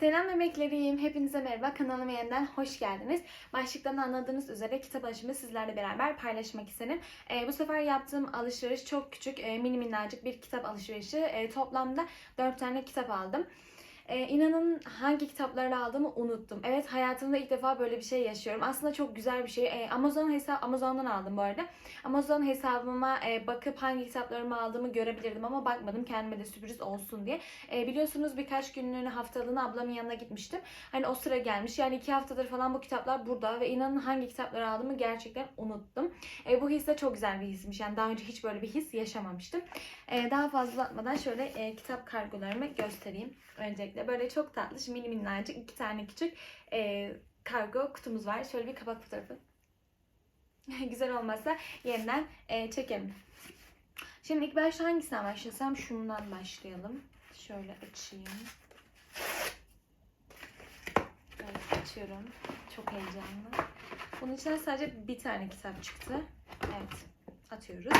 Selam bebeklerim. Hepinize merhaba. Kanalıma yeniden hoş geldiniz. Başlıktan anladığınız üzere kitap alışımı sizlerle beraber paylaşmak istedim. Ee, bu sefer yaptığım alışveriş çok küçük, e, mini minnacık bir kitap alışverişi. E, toplamda 4 tane kitap aldım. Ee, inanın hangi kitapları aldığımı unuttum. Evet hayatımda ilk defa böyle bir şey yaşıyorum. Aslında çok güzel bir şey. Ee, Amazon hesap Amazon'dan aldım bu arada. Amazon hesabıma e, bakıp hangi kitaplarımı aldığımı görebilirdim ama bakmadım kendime de sürpriz olsun diye. E, biliyorsunuz birkaç günlüğüne haftalığına ablamın yanına gitmiştim. Hani o sıra gelmiş. Yani iki haftadır falan bu kitaplar burada ve inanın hangi kitapları aldığımı gerçekten unuttum. E, bu his de çok güzel bir hismiş. Yani daha önce hiç böyle bir his yaşamamıştım. E, daha fazla atmadan şöyle e, kitap kargolarımı göstereyim. Öncelikle böyle çok tatlı, şimdi mini minnacık iki tane küçük e, kargo kutumuz var. Şöyle bir kapak fotoğrafı. güzel olmazsa yeniden e, çekelim. Şimdi ilk başta hangisinden başlasam? Şundan başlayalım. Şöyle açayım. Böyle açıyorum. Çok heyecanlı. Bunun içinden sadece bir tane kitap çıktı. Evet. Atıyoruz.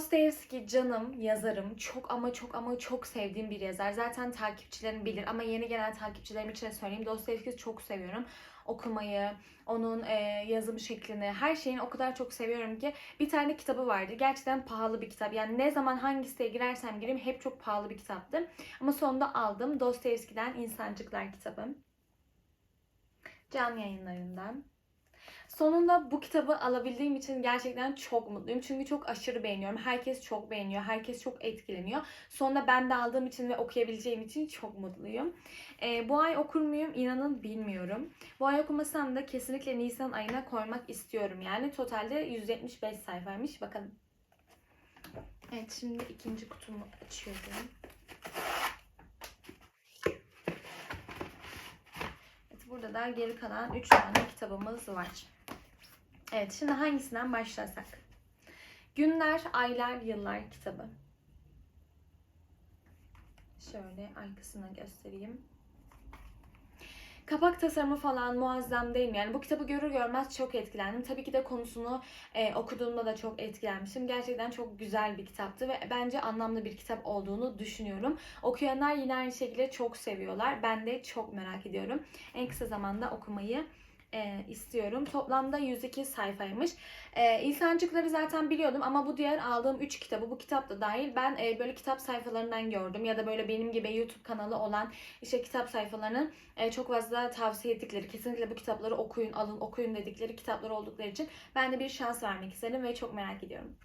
Dostoyevski canım yazarım. Çok ama çok ama çok sevdiğim bir yazar. Zaten takipçilerim bilir ama yeni gelen takipçilerim için de söyleyeyim. Dostoyevski'yi çok seviyorum. Okumayı, onun e, yazım şeklini, her şeyini o kadar çok seviyorum ki bir tane kitabı vardı. Gerçekten pahalı bir kitap. Yani ne zaman hangi siteye girersem gireyim hep çok pahalı bir kitaptı. Ama sonunda aldım. Dostoyevski'den İnsancıklar kitabı. Can yayınlarından. Sonunda bu kitabı alabildiğim için gerçekten çok mutluyum. Çünkü çok aşırı beğeniyorum. Herkes çok beğeniyor. Herkes çok etkileniyor. Sonunda ben de aldığım için ve okuyabileceğim için çok mutluyum. Ee, bu ay okur muyum? İnanın bilmiyorum. Bu ay okumasam da kesinlikle Nisan ayına koymak istiyorum. Yani totalde 175 sayfaymış. Bakalım. Evet şimdi ikinci kutumu açıyorum. Evet, burada da geri kalan 3 tane kitabımız var. Evet şimdi hangisinden başlasak? Günler, Aylar, Yıllar kitabı. Şöyle arkasına göstereyim. Kapak tasarımı falan muazzam değil mi? Yani bu kitabı görür görmez çok etkilendim. Tabii ki de konusunu e, okuduğumda da çok etkilenmiştim. Gerçekten çok güzel bir kitaptı ve bence anlamlı bir kitap olduğunu düşünüyorum. Okuyanlar yine aynı şekilde çok seviyorlar. Ben de çok merak ediyorum. En kısa zamanda okumayı e, istiyorum. Toplamda 102 sayfaymış. E, İnsancıkları zaten biliyordum ama bu diğer aldığım 3 kitabı bu kitap da dahil ben e, böyle kitap sayfalarından gördüm ya da böyle benim gibi YouTube kanalı olan işte kitap sayfalarının e, çok fazla tavsiye ettikleri kesinlikle bu kitapları okuyun alın okuyun dedikleri kitaplar oldukları için ben de bir şans vermek istedim ve çok merak ediyorum.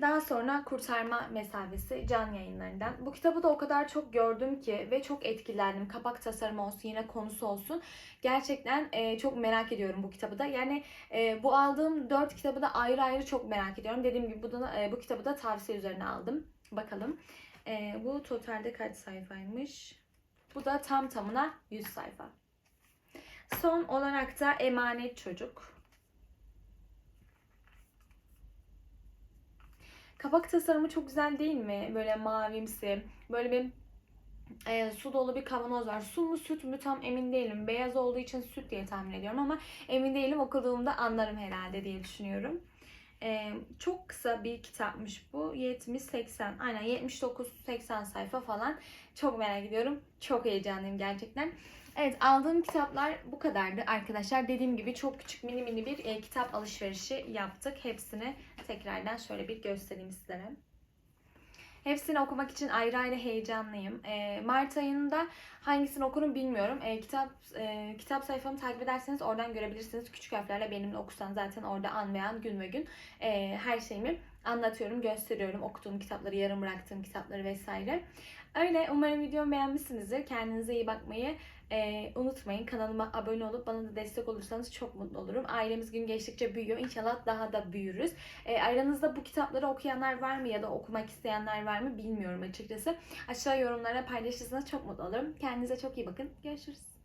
Daha sonra Kurtarma Mesafesi Can Yayınları'ndan. Bu kitabı da o kadar çok gördüm ki ve çok etkilendim. Kapak tasarımı olsun, yine konusu olsun. Gerçekten e, çok merak ediyorum bu kitabı da. Yani e, bu aldığım dört kitabı da ayrı ayrı çok merak ediyorum. Dediğim gibi bu, da, e, bu kitabı da tavsiye üzerine aldım. Bakalım. E, bu totalde kaç sayfaymış? Bu da tam tamına 100 sayfa. Son olarak da Emanet Çocuk. Kapak tasarımı çok güzel değil mi? Böyle mavimsi. Böyle bir e, su dolu bir kavanoz var. Su mu süt mü tam emin değilim. Beyaz olduğu için süt diye tahmin ediyorum ama emin değilim. Okuduğumda anlarım herhalde diye düşünüyorum. E, çok kısa bir kitapmış bu. 70-80 aynen 79-80 sayfa falan. Çok merak ediyorum. Çok heyecanlıyım gerçekten. Evet aldığım kitaplar bu kadardı arkadaşlar. Dediğim gibi çok küçük mini mini bir e, kitap alışverişi yaptık. Hepsini tekrardan şöyle bir göstereyim sizlere. Hepsini okumak için ayrı ayrı heyecanlıyım. E, Mart ayında hangisini okurum bilmiyorum. E, kitap e, kitap sayfamı takip ederseniz oradan görebilirsiniz. Küçük harflerle benimle okusan zaten orada an ve an, gün ve gün e, her şeyimi anlatıyorum, gösteriyorum. Okuduğum kitapları, yarım bıraktığım kitapları vesaire. Öyle umarım videomu beğenmişsinizdir. Kendinize iyi bakmayı e, unutmayın. Kanalıma abone olup bana da destek olursanız çok mutlu olurum. Ailemiz gün geçtikçe büyüyor. İnşallah daha da büyürüz. E, aranızda bu kitapları okuyanlar var mı ya da okumak isteyenler var mı bilmiyorum açıkçası. Aşağı yorumlara paylaşırsanız çok mutlu olurum. Kendinize çok iyi bakın. Görüşürüz.